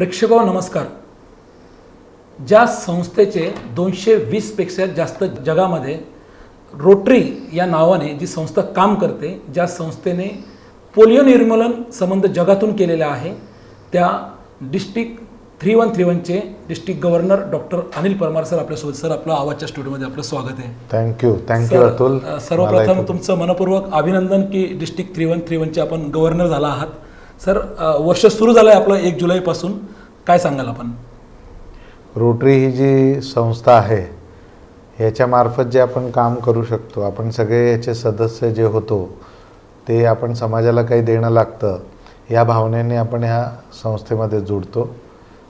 प्रेक्षको नमस्कार. ज्या संस्थेचे दोनशे वीसपेक्षा जास्त जगामध्ये रोटरी या नावाने जी संस्था काम करते ज्या संस्थेने पोलिओ निर्मूलन संबंध जगातून केलेला आहे त्या district three one three वनचे district governor doctor Anil Parmar sir आपल्यासोबत. सर आपलं आवाजच्या स्टुडिओमध्ये आपलं स्वागत आहे. Thank you thank you Atul. सर्वप्रथम तुमचं मनपूर्वक अभिनंदन की डिस्ट्रिक्ट थ्री वन थ्री वनचे आपण गव्हर्नर झाला आहात. सर वर्ष सुरू झालं आहे आपलं एक जुलैपासून. काय सांगाल आपण? रोटरी ही जी संस्था आहे याच्यामार्फत जे आपण काम करू शकतो आपण सगळे याचे सदस्य जे होतो ते आपण समाजाला काही देणं लागतं या भावनेने आपण ह्या संस्थेमध्ये जुडतो.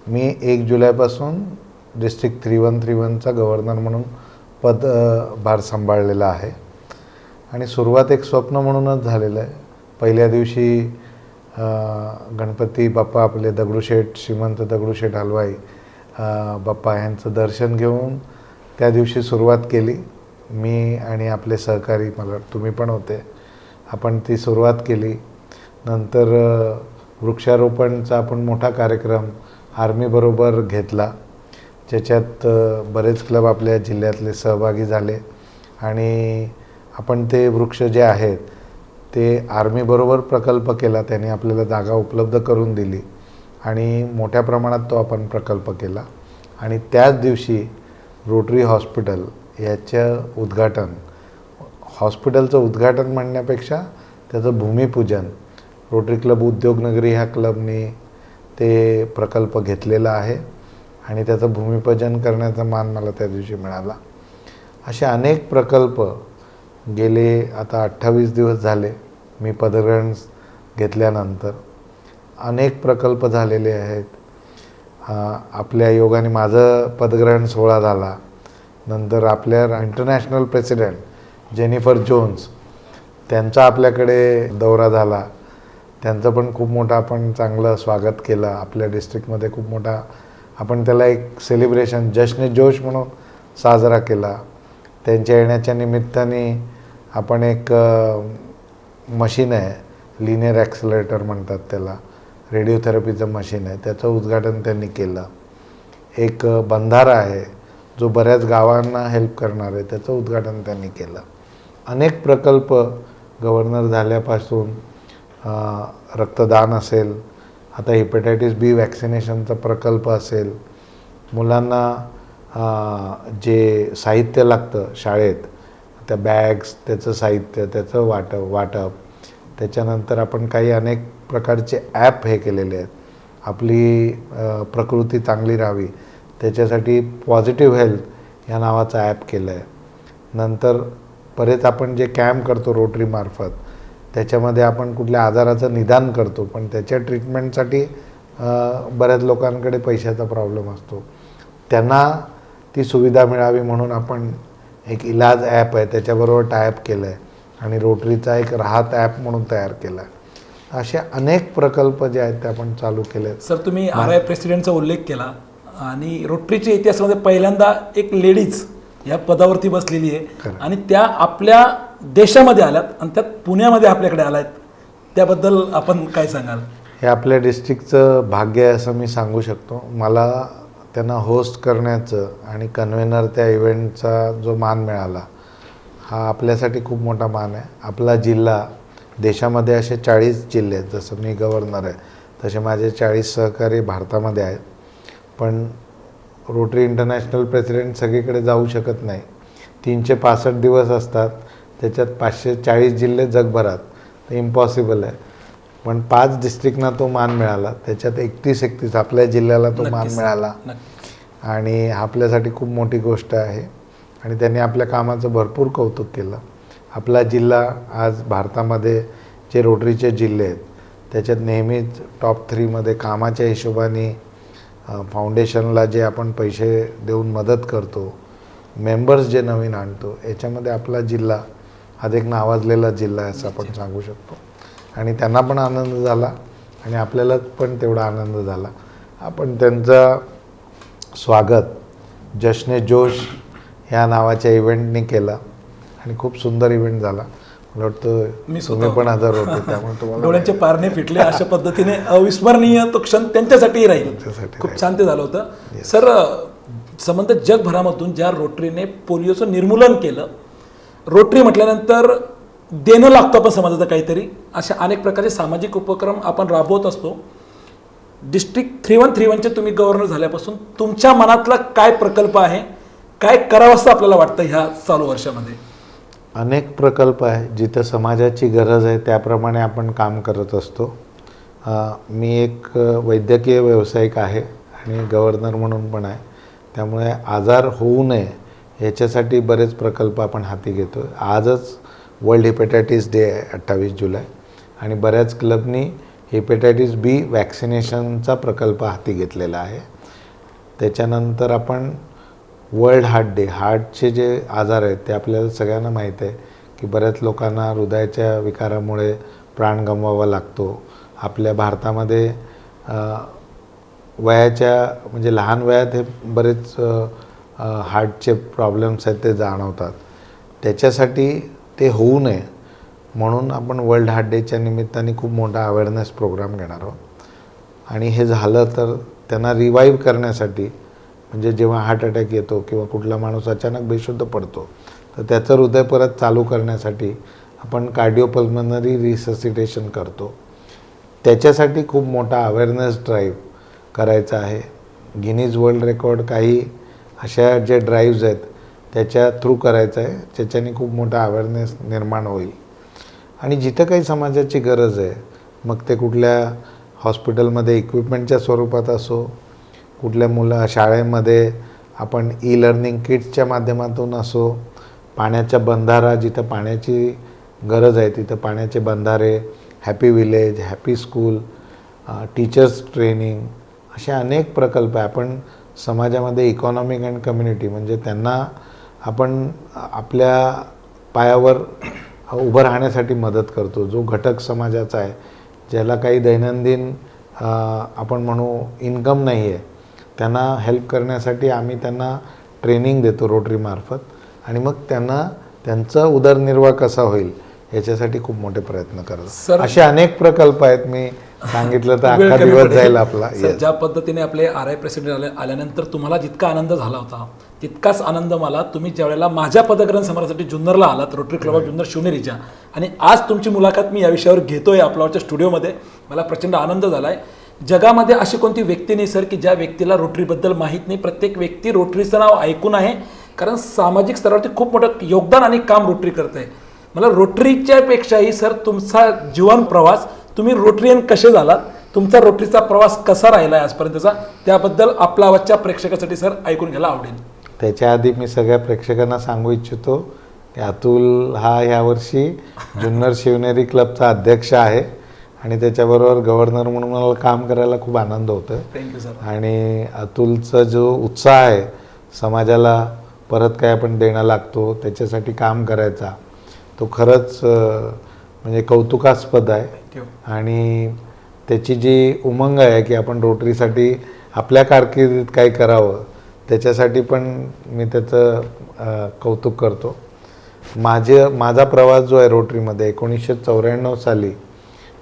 मी एक जुलैपासून डिस्ट्रिक्ट थ्री वन थ्री वनचा गव्हर्नर म्हणून पद भार सांभाळलेला आहे. आणि सुरुवात एक स्वप्न म्हणूनच झालेलं आहे. पहिल्या दिवशी गणपती बाप्पा आपले दगडूशेठ श्रीमंत दगडूशेठ हलवाई बाप्पा यांचं दर्शन घेऊन त्या दिवशी सुरुवात केली. मी आणि आपले सहकारी मला तुम्ही पण होते. आपण ती सुरुवात केली. नंतर वृक्षारोपणचा आपण मोठा कार्यक्रम आर्मीबरोबर घेतला. ज्याच्यात बरेच क्लब आपल्या जिल्ह्यातले सहभागी झाले. आणि आपण ते वृक्ष जे आहेत ते आर्मीबरोबर प्रकल्प केला त्याने आपल्याला जागा उपलब्ध करून दिली आणि मोठ्या प्रमाणात तो आपण प्रकल्प केला. आणि त्याच दिवशी रोटरी हॉस्पिटल याचं उद्घाटन हॉस्पिटलचं उद्घाटन म्हणण्यापेक्षा त्याचं भूमिपूजन रोटरी क्लब उद्योगनगरी ह्या क्लबने ते प्रकल्प घेतलेला आहे आणि त्याचं भूमिपूजन करण्याचा मान मला त्या दिवशी मिळाला. असे अनेक प्रकल्प गेले आता अठ्ठावीस दिवस झाले मी पदग्रहण घेतल्यानंतर. अनेक प्रकल्प झालेले आहेत. आपल्या योगाने माझं पदग्रहण सोहळा झाला. नंतर आपल्या इंटरनॅशनल प्रेसिडेंट जेनिफर जोन्स त्यांचा आपल्याकडे दौरा झाला. त्यांचं पण खूप मोठं आपण चांगलं स्वागत केलं. आपल्या डिस्ट्रिक्टमध्ये खूप मोठा आपण त्याला एक सेलिब्रेशन जश्न जोश म्हणून साजरा केला. त्यांच्या येण्याच्या निमित्ताने आपण एक मशीन आहे लिनियर ॲक्सलेटर म्हणतात त्याला. रेडिओथेरपीचं मशीन आहे. त्याचं उद्घाटन त्यांनी केलं. एक बंधारा आहे जो बऱ्याच गावांना हेल्प करणार आहे त्याचं उद्घाटन त्यांनी केलं. अनेक प्रकल्प गव्हर्नर झाल्यापासून रक्तदान असेल आता हिपॅटायटिस बी वॅक्सिनेशनचा प्रकल्प असेल मुलांना जे साहित्य लागतं शाळेत त्या बॅग्स त्याचं साहित्य त्याचं वाटप वाटप. त्याच्यानंतर आपण काही अनेक प्रकारचे ॲप हे केलेले आहेत. आपली प्रकृती चांगली राहावी. त्याच्यासाठी पॉझिटिव्ह हेल्थ या नावाचं ॲप केलं आहे नंतर बरेच आपण जे कॅम्प करतो रोटरीमार्फत त्याच्यामध्ये आपण कुठल्या आजाराचं निदान करतो पण त्याच्या ट्रीटमेंटसाठी बऱ्याच लोकांकडे पैशाचा प्रॉब्लेम असतो. त्यांना ती सुविधा मिळावी म्हणून आपण एक इलाज ॲप आहे त्याच्याबरोबर टायअप केलं आहे आणि रोटरीचा एक राहत ॲप म्हणून तयार केला आहे असे अनेक प्रकल्प जे आहेत ते आपण चालू केले आहेत सर तुम्ही आर आय प्रेसिडेंटचा उल्लेख केला. आणि रोटरीच्या इतिहासामध्ये पहिल्यांदा एक लेडीज या पदावरती बसलेली आहे. आणि त्या आपल्या देशामध्ये आल्यात आणि त्यात पुण्यामध्ये आपल्याकडे आल्यात त्याबद्दल आपण काय सांगाल? हे आपल्या डिस्ट्रिक्टचं भाग्य आहे असं मी सांगू शकतो. मला त्यांना होस्ट करण्याचं आणि कन्व्हेनर त्या इव्हेंटचा जो मान मिळाला हा आपल्यासाठी खूप मोठा मान आहे. आपला जिल्हा देशामध्ये असे चाळीस जिल्हे आहेत. जसं मी गव्हर्नर आहे तसे माझे चाळीस सहकारी भारतामध्ये आहेत. पण रोटरी इंटरनॅशनल प्रेसिडेंट सगळीकडे जाऊ शकत नाही. तीनशे पासष्ट दिवस असतात. त्याच्यात पाचशे चाळीस जिल्हे जगभरात. इम्पॉसिबल आहे. पण पाच डिस्ट्रिक्टना तो मान मिळाला. त्याच्यात एकतीस एकतीस आपल्या जिल्ह्याला तो मान. मिळाला. आणि आपल्यासाठी खूप मोठी गोष्ट आहे. आणि त्यांनी आपल्या कामाचं भरपूर कौतुक केलं. आपला जिल्हा आज भारतामध्ये जे रोटरीचे जिल्हे आहेत त्याच्यात नेहमीच टॉप थ्रीमध्ये कामाच्या हिशोबाने फाउंडेशनला जे आपण पैसे देऊन मदत करतो मेंबर्स जे नवीन आणतो याच्यामध्ये आपला जिल्हा आज एक नावाजलेला जिल्हा आहे असं आपण सांगू शकतो. आणि त्यांना पण आनंद झाला आणि आपल्याला पण तेवढा आनंद झाला. आपण त्यांचा स्वागत जश्ने जोश ह्या नावाच्या इव्हेंटनी केलं आणि खूप सुंदर इव्हेंट झाला. मला वाटतं मी स्वतः पण आजार होते त्यामुळे तुम्हाला डोळ्यांचे पारणे फिटले अशा पद्धतीने अविस्मरणीय तो क्षण त्यांच्यासाठीही राहील. त्यांच्यासाठी खूप छान ते झालं होतं. सर संबंध जगभरामधून ज्या रोटरीने पोलिओचं निर्मूलन केलं रोटरी म्हटल्यानंतर देणं लागतं आपण समाजाचं काहीतरी. अशा अनेक प्रकारचे सामाजिक उपक्रम आपण राबवत असतो. डिस्ट्रिक्ट थ्री वन थ्री वनचे तुम्ही गव्हर्नर झाल्यापासून तुमच्या मनातला काय प्रकल्प आहे? काय करावं असं आपल्याला वाटतं ह्या चालू वर्षामध्ये? अनेक प्रकल्प आहे. जिथं समाजाची गरज आहे त्याप्रमाणे आपण काम करत असतो. मी एक वैद्यकीय व्यावसायिक आहे आणि गव्हर्नर म्हणून पण आहे. त्यामुळे आजार होऊ नये याच्यासाठी बरेच प्रकल्प आपण हाती घेतो आजच वर्ल्ड हेपेटायटिस डे आहे अठ्ठावीस जुलै. आणि बऱ्याच क्लबनी हेपेटायटिस बी वॅक्सिनेशनचा प्रकल्प हाती घेतलेला आहे. त्याच्यानंतर आपण वर्ल्ड हार्ट डे हार्टचे जे आजार आहेत ते आपल्याला सगळ्यांना माहीत आहे की बऱ्याच लोकांना हृदयाच्या विकारामुळे प्राण गमवावा लागतो. आपल्या भारतामध्ये वयाच्या म्हणजे लहान वयात हे बरेच हार्टचे प्रॉब्लेम्स आहेत ते जाणवतात. त्याच्यासाठी ते होऊ नये. म्हणून आपण वर्ल्ड हार्ट डेच्या निमित्ताने खूप मोठा अवेअरनेस प्रोग्राम घेणार आहोत. आणि हे झालं तर त्यांना रिवाईव्ह करण्यासाठी म्हणजे जेव्हा हार्ट अटॅक येतो किंवा कुठला माणूस अचानक बेशुद्ध पडतो तर त्याचं हृदय परत चालू करण्यासाठी आपण कार्डिओपल्मनरी रिससिटेशन करतो. त्याच्यासाठी खूप मोठा अवेअरनेस ड्राईव्ह करायचा आहे. गिनीज वर्ल्ड रेकॉर्ड काही अशा जे ड्राईव्ज आहेत त्याच्या थ्रू करायचं आहे त्याच्याने खूप मोठा अवेअरनेस निर्माण होईल. आणि जिथं काही समाजाची गरज आहे मग ते कुठल्या हॉस्पिटलमध्ये इक्विपमेंटच्या स्वरूपात असो कुठल्या मुलं शाळेमध्ये आपण ई लर्निंग किट्सच्या माध्यमातून असो पाण्याच्या बंधारा जिथं पाण्याची गरज आहे तिथं पाण्याचे बंधारे happy village happy school teachers training असे अनेक प्रकल्प आहे. आपण समाजामध्ये इकॉनॉमिक अँड कम्युनिटी म्हणजे त्यांना आपण आपल्या पायावर उभं राहण्यासाठी मदत करतो. जो घटक समाजाचा आहे ज्याला काही दैनंदिन आपण म्हणू इन्कम नाही आहे त्यांना हेल्प करण्यासाठी आम्ही त्यांना ट्रेनिंग देतो रोटरीमार्फत आणि मग त्यांना त्यांचा उदरनिर्वाह कसा होईल याच्यासाठी खूप मोठे प्रयत्न करतो. सर- असे अनेक प्रकल्प आहेत. मी सांगितलं तर अख्खा दिवस. जाईल आपला. ज्या पद्धतीने आपले आर आय प्रेसिडेंट आले आल्यानंतर तुम्हाला जितका आनंद झाला होता तितकाच आनंद मला तुम्ही ज्यावेळेला माझ्या पदग्रहण समारोहासाठी जुन्नरला आलात रोटरी क्लब ऑफ जुन्नर शिवनेरीच्या आणि आज तुमची मुलाखत मी या विषयावर घेतोय आपल्यावरच्या स्टुडिओमध्ये. मला प्रचंड आनंद झाला आहे जगामध्ये अशी कोणती व्यक्ती नाही सर की ज्या व्यक्तीला रोटरीबद्दल माहीत नाही? प्रत्येक व्यक्ती रोटरीचं नाव ऐकून आहे कारण सामाजिक स्तरावरती खूप मोठं योगदान आणि काम रोटरी करते मला रोटरीच्या पेक्षाही सर तुमचा जीवन प्रवास तुम्ही रोटरीयन कसे झालात? तुमचा रोटरीचा प्रवास कसा राहिला आहे आजपर्यंतचा त्याबद्दल आपला आवाजच्या प्रेक्षकासाठी सर ऐकून घ्यायला आवडेल. त्याच्या आधी मी सगळ्या प्रेक्षकांना सांगू इच्छितो की अतुल हा ह्यावर्षी जुन्नर शिवनेरी क्लबचा अध्यक्ष आहे आणि त्याच्याबरोबर गव्हर्नर म्हणून मला काम करायला खूप आनंद होतो थँक्यू सर आणि अतुलचा जो उत्साह आहे समाजाला परत काय आपण देणं लागतो त्याच्यासाठी काम करायचा तो खरंच म्हणजे कौतुकास्पद आहे. आणि त्याची जी उमंग आहे की आपण रोटरीसाठी आपल्या कारकिर्दीत काही करावं त्याच्यासाठी पण मी त्याचं कौतुक करतो. माझे माझा प्रवास जो आहे रोटरीमध्ये एकोणीसशे चौऱ्याण्णव साली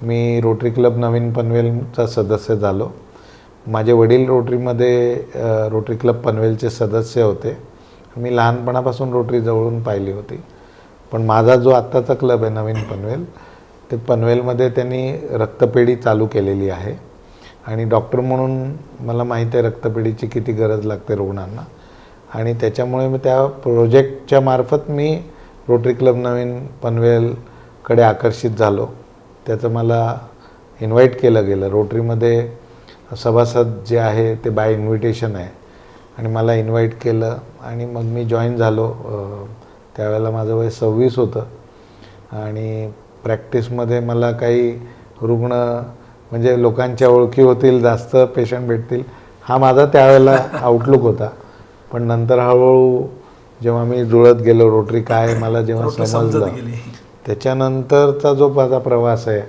मी रोटरी क्लब नवीन पनवेलचा सदस्य झालो. माझे वडील रोटरीमध्ये रोटरी क्लब पनवेलचे सदस्य होते. मी लहानपणापासून रोटरी जवळून पाहिली होती. पण माझा जो आत्ताचा क्लब आहे नवीन पनवेल ते पनवेलमध्ये त्यांनी रक्तपेढी चालू केलेली आहे. आणि डॉक्टर म्हणून मला माहीत आहे रक्तपेढीची किती गरज लागते रुग्णांना. आणि त्याच्यामुळे मी त्या प्रोजेक्टच्या मार्फत मी रोटरी क्लब नवीन पनवेलकडे आकर्षित झालो. त्याचं मला इन्व्हाइट केलं गेलं. रोटरीमध्ये सभासद जे आहे ते बाय इन्व्हिटेशन आहे. आणि मला इन्व्हाइट केलं. आणि मग मी जॉईन झालो त्यावेळेला माझं वय सव्वीस होतं. आणि प्रॅक्टिसमध्ये मला काही रुग्ण म्हणजे लोकांच्या ओळखी होतील जास्त पेशंट भेटतील हा माझा त्यावेळेला आउटलुक होता. पण नंतर हळूहळू जेव्हा मी जुळत गेलो रोटरी काय मला जेव्हा समजलं त्याच्यानंतरचा जो माझा प्रवास आहे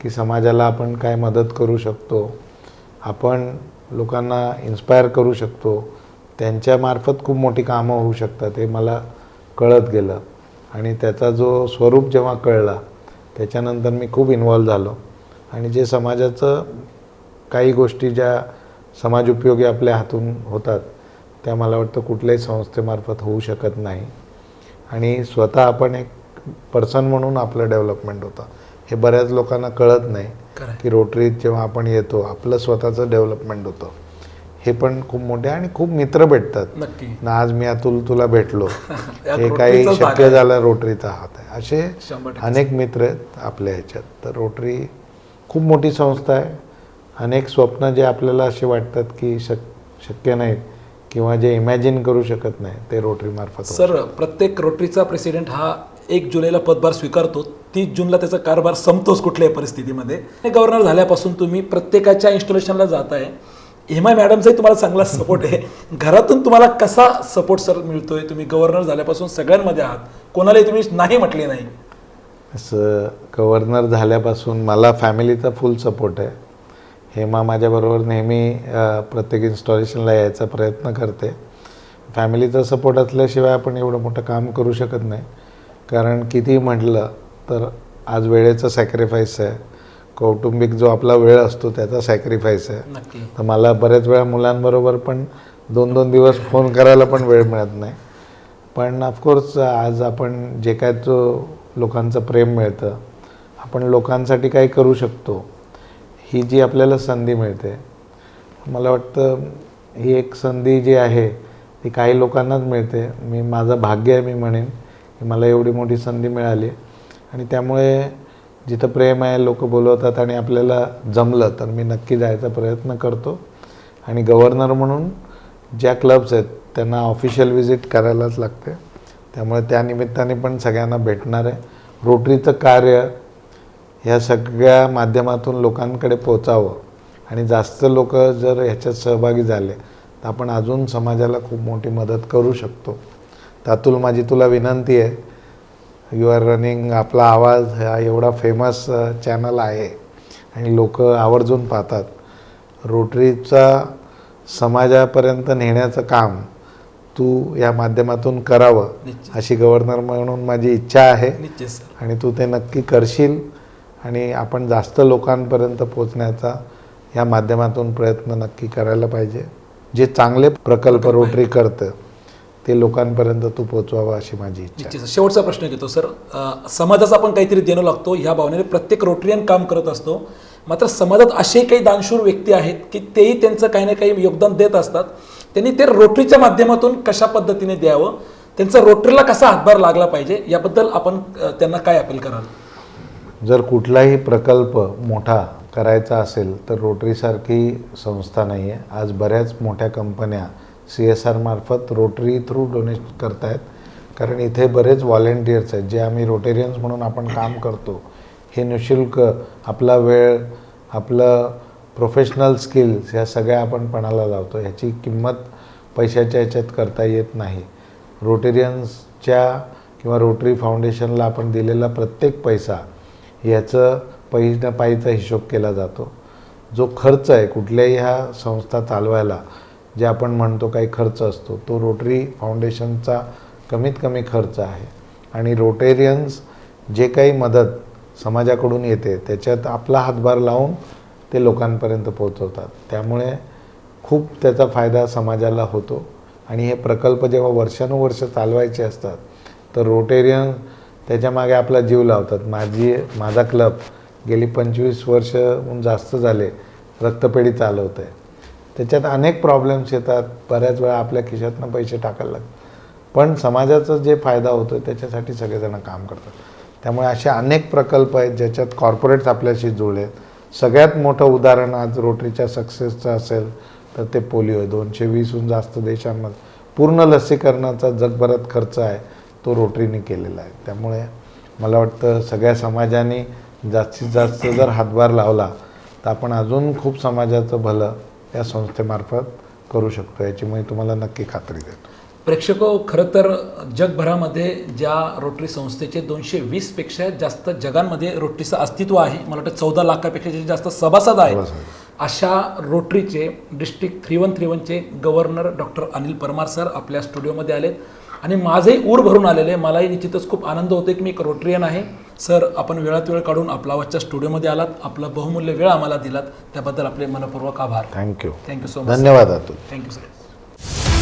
की समाजाला आपण काय मदत करू शकतो आपण लोकांना इन्स्पायर करू शकतो त्यांच्यामार्फत खूप मोठी कामं होऊ शकतात हे मला कळत गेलं. आणि त्याचा जो स्वरूप जेव्हा कळला त्याच्यानंतर मी खूप इन्वॉल्व झालो. आणि जे समाजाचं काही गोष्टी ज्या समाज उपयोगी आपल्या हातून होतात त्या मला वाटतं कुठल्याही संस्थेमार्फत होऊ शकत नाही. आणि स्वतः आपण एक पर्सन म्हणून आपलं डेव्हलपमेंट होतं. हे बऱ्याच लोकांना कळत नाही की रोटरीत जेव्हा आपण येतो आपलं स्वतःचं डेव्हलपमेंट होतं. हे पण खूप मोठे आणि खूप मित्र भेटतात. नक्की. ना आज मी अतुल तुला भेटलो. हे काही शक्य. झालं रोटरीचा हात आहे. असे. अनेक मित्र आहेत आपल्या ह्याच्यात. तर रोटरी खूप मोठी संस्था आहे. अनेक स्वप्न जे आपल्याला असे वाटतात की शक शक्य नाहीत किंवा जे इमॅजिन करू शकत नाही ते रोटरी मार्फत. सर प्रत्येक रोटरीचा प्रेसिडेंट हा एक जुलैला पदभार स्वीकारतो. तीस जूनला त्याचा कारभार संपतोच कुठल्याही परिस्थितीमध्ये. गव्हर्नर झाल्यापासून तुम्ही प्रत्येकाच्या इन्स्टॉलेशनला जात आहे हेमा मॅडमचाही तुम्हाला चांगला सपोर्ट आहे. घरातून तुम्हाला कसा सपोर्ट सर मिळतोय? तुम्ही गव्हर्नर झाल्यापासून सगळ्यांमध्ये आहात. कोणालाही तुम्ही नाही म्हटले नाही. असं गव्हर्नर झाल्यापासून मला फॅमिलीचा फुल सपोर्ट आहे. हेमा माझ्याबरोबर नेहमी प्रत्येक इन्स्टॉलेशनला यायचा प्रयत्न करते. फॅमिलीचा सपोर्ट असल्याशिवाय आपण एवढं मोठं काम करू शकत नाही. कारण कितीही म्हटलं तर आज वेळेचं सॅक्रिफाईस आहे. कौटुंबिक जो आपला वेळ असतो त्याचा सॅक्रिफाईस आहे. तर मला बऱ्याच वेळा मुलांबरोबर पण दोन दोन दिवस फोन करायला पण वेळ मिळत नाही. पण ऑफकोर्स आज आपण जे काय जो लोकांचं प्रेम मिळतं आपण लोकांसाठी काही करू शकतो ही जी आपल्याला संधी मिळते. मला वाटतं ही एक संधी जी आहे ती काही लोकांनाच मिळते. मी माझं भाग्य आहे मी म्हणेन की मला एवढी मोठी संधी मिळाली. आणि त्यामुळे जिथं प्रेम आहे लोक बोलवतात आणि आपल्याला जमलं तर मी नक्की जायचा प्रयत्न करतो. आणि गव्हर्नर म्हणून ज्या क्लब्स आहेत त्यांना ऑफिशियल व्हिजिट करायलाच लागते. त्यामुळे त्यानिमित्ताने पण सगळ्यांना भेटणार आहे. रोटरीचं कार्य ह्या सगळ्या माध्यमातून लोकांकडे पोचावं. आणि जास्त लोक जर ह्याच्यात सहभागी झाले तर आपण अजून समाजाला खूप मोठी मदत करू शकतो. त्यातून माझी तुला विनंती आहे यू आर रनिंग आपला आवाज हा एवढा फेमस चॅनल आहे. आणि लोक आवर्जून पाहतात. रोटरीचा समाजापर्यंत नेण्याचं काम तू या माध्यमातून करावं अशी गव्हर्नर म्हणून माझी इच्छा आहे. आणि तू ते नक्की करशील. आणि आपण जास्त लोकांपर्यंत पोचण्याचा या माध्यमातून प्रयत्न नक्की करायला पाहिजे. जे चांगले प्रकल्प रोटरी करतं. ते लोकांपर्यंत तू पोचवावं अशी माझी इच्छा आहे. शेवटचा प्रश्न घेतो सर. अ, समाजाचा आपण काहीतरी देणं लागतो ह्या भावनेने प्रत्येक रोटरियन काम करत असतो. मात्र समाजात असे काही दानशूर व्यक्ती आहेत की तेही त्यांचं काही ना काही योगदान देत असतात. त्यांनी ते रोटरीच्या माध्यमातून कशा पद्धतीने द्यावं? त्यांचा रोटरीला कसा हातभार लागला पाहिजे? याबद्दल आपण अ, त्यांना काय अपील कराल? जर कुठलाही प्रकल्प मोठा करायचा असेल तर रोटरीसारखी संस्था नाही आहे आज बऱ्याच मोठ्या कंपन्या सी एस आरमार्फत रोटरी थ्रू डोनेट करतायत. कारण इथे बरेच व्हॉलेंटियर्स आहेत जे आम्ही रोटेरियन्स म्हणून आपण काम करतो. हे निशुल्क आपला वेळ आपलं प्रोफेशनल स्किल्स ह्या सगळ्या आपण पणाला लावतो. ह्याची किंमत पैशाच्या ह्याच्यात करता येत नाही. रोटेरियन्सच्या किंवा रोटरी फाउंडेशनला आपण दिलेला प्रत्येक पैसा ह्याचं पैन पायीचा हिशोब केला जातो. जो खर्च आहे कुठल्याही ह्या संस्था चालवायला जे आपण म्हणतो काही खर्च असतो तो रोटरी फाउंडेशनचा कमीत कमी खर्च आहे. आणि रोटेरियन्स जे काही मदत समाजाकडून येते त्याच्यात आपला हातभार लावून ते लोकांपर्यंत पोहोचवतात. त्यामुळे खूप त्याचा फायदा समाजाला होतो. आणि हे प्रकल्प जेव्हा वर्षानुवर्ष चालवायचे असतात तर रोटेरियन त्याच्यामागे आपला जीव लावतात. माझी माझा क्लब गेली पंचवीस वर्षहून जास्त झाले रक्तपेढी चालवत आहे त्याच्यात अनेक प्रॉब्लेम्स येतात. बऱ्याच वेळा आपल्या खिशातनं पैसे टाकायला लागतात. पण समाजाचा जे फायदा होतो त्याच्यासाठी सगळेजण काम करतात. त्यामुळे असे अनेक प्रकल्प आहेत ज्याच्यात कॉर्पोरेट्स आपल्याशी जुळले आहेत. सगळ्यात मोठं उदाहरण आज रोटरीच्या सक्सेसचं असेल तर ते पोलिओ आहे. दोनशे वीसहून जास्त देशांमध्ये पूर्ण लसीकरणाचा जगभरात खर्च आहे तो रोटरीने केलेला आहे. त्यामुळे मला वाटतं सगळ्या समाजाने जास्तीत जास्त जर हातभार लावला तर आपण अजून खूप समाजाचं भलं या संस्थेमार्फत करू शकतो. याची मी तुम्हाला नक्की खात्री देतो. प्रेक्षक खरं तर जगभरामध्ये ज्या रोटरी संस्थेचे दोनशे वीसपेक्षा जास्त जगांमध्ये रोटरीचं अस्तित्व आहे मला वाटतं चौदा लाखापेक्षा जे जास्त सभासद आहेत सभासद. अशा रोटरीचे district three one three वनचे governor doctor Anil Parmar sir आपल्या स्टुडिओमध्ये आलेत. आणि माझंही ऊर भरून आलेलं आहे. मलाही निश्चितच खूप आनंद होतो की मी एक रोटरियन आहे. सर आपण वेळात वेळ काढून आपला आवाजच्या स्टुडिओमध्ये आलात. आपला बहुमूल्य वेळ आम्हाला दिलात. त्याबद्दल आपले मनपूर्वक आभार. थँक्यू थँक्यू सो मच धन्यवाद अतुल. Thank you sir